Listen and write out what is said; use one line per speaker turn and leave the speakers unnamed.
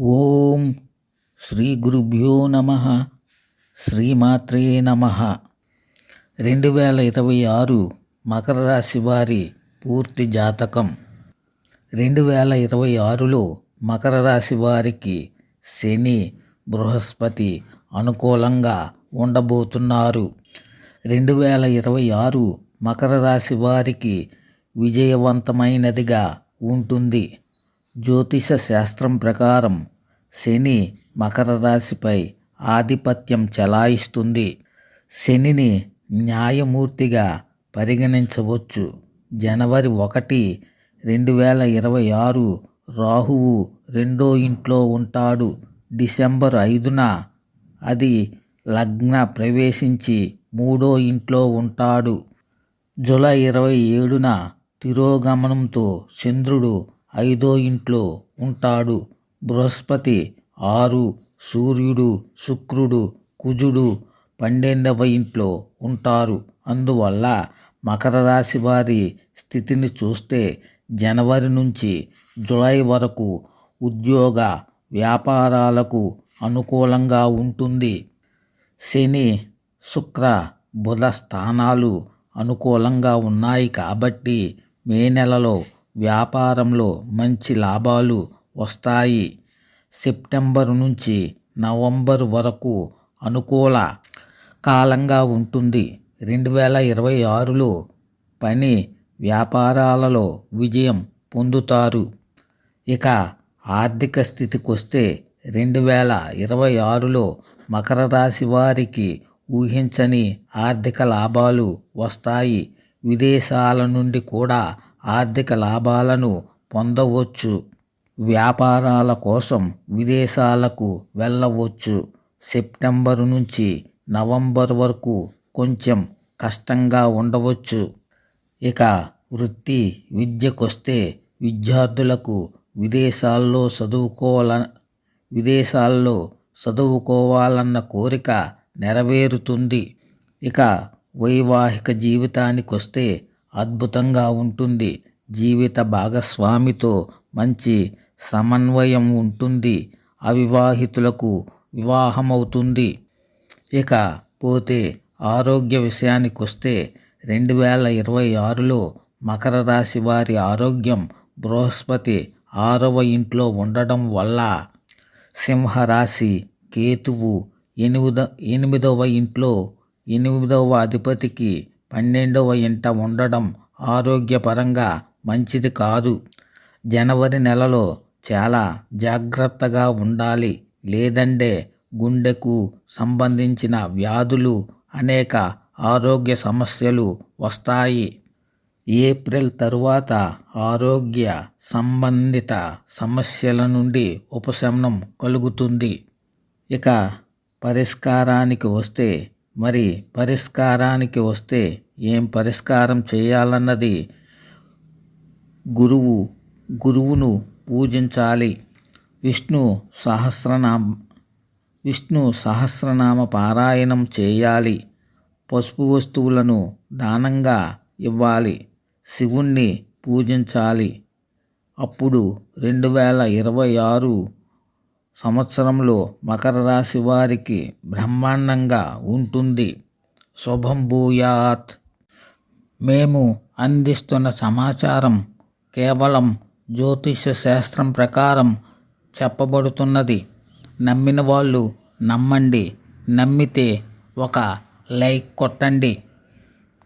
ఓం శ్రీ గురుభ్యో నమ శ్రీమాత్రే నమ. రెండు వేల ఇరవై ఆరు మకర రాశి వారి పూర్తి జాతకం. రెండు వేల ఇరవై ఆరులో మకర రాశి వారికి శని బృహస్పతి అనుకూలంగా ఉండబోతున్నారు. రెండు వేల ఇరవై ఆరు మకర రాశి వారికి విజయవంతమైనదిగా ఉంటుంది. జ్యోతిష శాస్త్రం ప్రకారం శని మకర రాశిపై ఆధిపత్యం చెలాయిస్తుంది. శనిని న్యాయమూర్తిగా పరిగణించవచ్చు. జనవరి ఒకటి రెండు వేల ఇరవై ఆరు రాహువు రెండో ఇంట్లో ఉంటాడు. డిసెంబర్ ఐదున అది లగ్న ప్రవేశించి మూడో ఇంట్లో ఉంటాడు. జూలై ఇరవై ఏడున తిరోగమనంతో చంద్రుడు ఐదో ఇంట్లో ఉంటాడు. బృహస్పతి ఆరు సూర్యుడు శుక్రుడు కుజుడు పన్నెండవ ఇంట్లో ఉంటారు. అందువల్ల మకర రాశి వారి స్థితిని చూస్తే జనవరి నుంచి జులై వరకు ఉద్యోగ వ్యాపారాలకు అనుకూలంగా ఉంటుంది. శని శుక్ర బుధ స్థానాలు అనుకూలంగా ఉన్నాయి కాబట్టి మే నెలలో వ్యాపారంలో మంచి లాభాలు వస్తాయి. సెప్టెంబర్ నుంచి నవంబర్ వరకు అనుకూల కాలంగా ఉంటుంది. రెండు వేల ఇరవై ఆరులో పని వ్యాపారాలలో విజయం పొందుతారు. ఇక ఆర్థిక స్థితికొస్తే రెండు వేల ఇరవై ఆరులో మకర రాశి వారికి ఊహించని ఆర్థిక లాభాలు వస్తాయి. విదేశాల నుండి కూడా ఆర్థిక లాభాలను పొందవచ్చు. వ్యాపారాల కోసం విదేశాలకు వెళ్ళవచ్చు. సెప్టెంబర్ నుంచి నవంబర్ వరకు కొంచెం కష్టంగా ఉండవచ్చు. ఇక వృత్తి విద్యకొస్తే విద్యార్థులకు విదేశాల్లో చదువుకోవాల విదేశాల్లో చదువుకోవాలన్న కోరిక నెరవేరుతుంది. ఇక వైవాహిక జీవితానికి వస్తే అద్భుతంగా ఉంటుంది. జీవిత భాగస్వామితో మంచి సమన్వయం ఉంటుంది అవివాహితులకు వివాహమవుతుంది. ఇక పోతే ఆరోగ్య విషయానికి వస్తే రెండు వేల ఇరవై ఆరులో మకర రాశి వారి ఆరోగ్యం బృహస్పతి ఆరవ ఇంట్లో ఉండడం వల్ల సింహరాశి కేతువు ఎనిమిద ఎనిమిదవ ఇంట్లో ఎనిమిదవ అధిపతికి పన్నెండవ ఇంట ఉండడం ఆరోగ్యపరంగా మంచిది కాదు. జనవరి నెలలో చాలా జాగ్రత్తగా ఉండాలి. లేదంటే గుండెకు సంబంధించిన వ్యాధులు అనేక ఆరోగ్య సమస్యలు వస్తాయి. ఏప్రిల్ తరువాత ఆరోగ్య సంబంధిత సమస్యల నుండి ఉపశమనం కలుగుతుంది. ఇక పరిష్కారానికి వస్తే మరి పరిష్కారానికి వస్తే ఏం పరిష్కారం చేయాలన్నది గురువు గురువును పూజించాలి. విష్ణు సహస్రనామ విష్ణు సహస్రనామ పారాయణం చేయాలి. పసుపు వస్తువులను దానంగా ఇవ్వాలి. శివుణ్ణి పూజించాలి. అప్పుడు రెండు వేల ఇరవై ఆరు సంవత్సరంలో మకర రాశి వారికి బ్రహ్మాండంగా ఉంటుంది. శుభం భూయాత్. మేము అందిస్తున్న సమాచారం కేవలం జ్యోతిష శాస్త్రం ప్రకారం చెప్పబడుతున్నది. నమ్మిన వాళ్ళు నమ్మండి. నమ్మితే ఒక లైక్ కొట్టండి.